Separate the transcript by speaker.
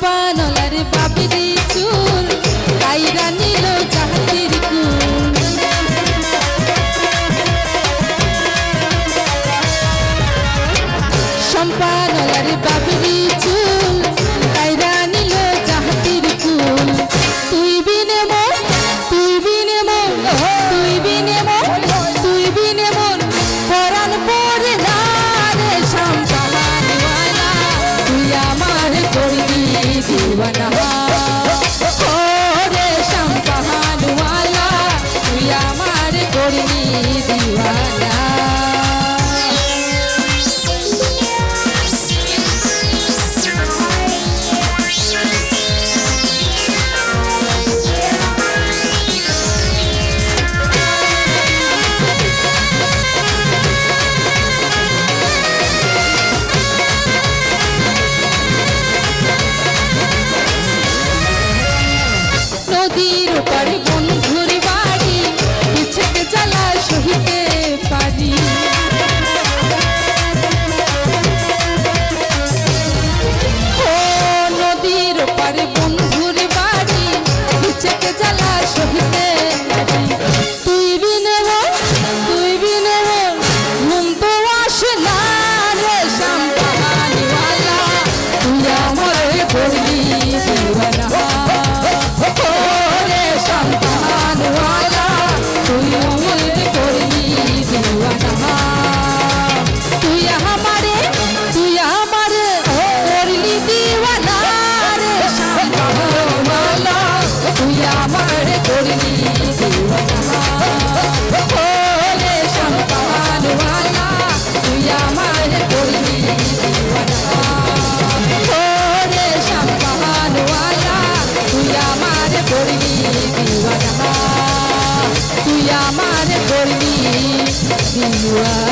Speaker 1: panel. তুই আমার দিওয়ানা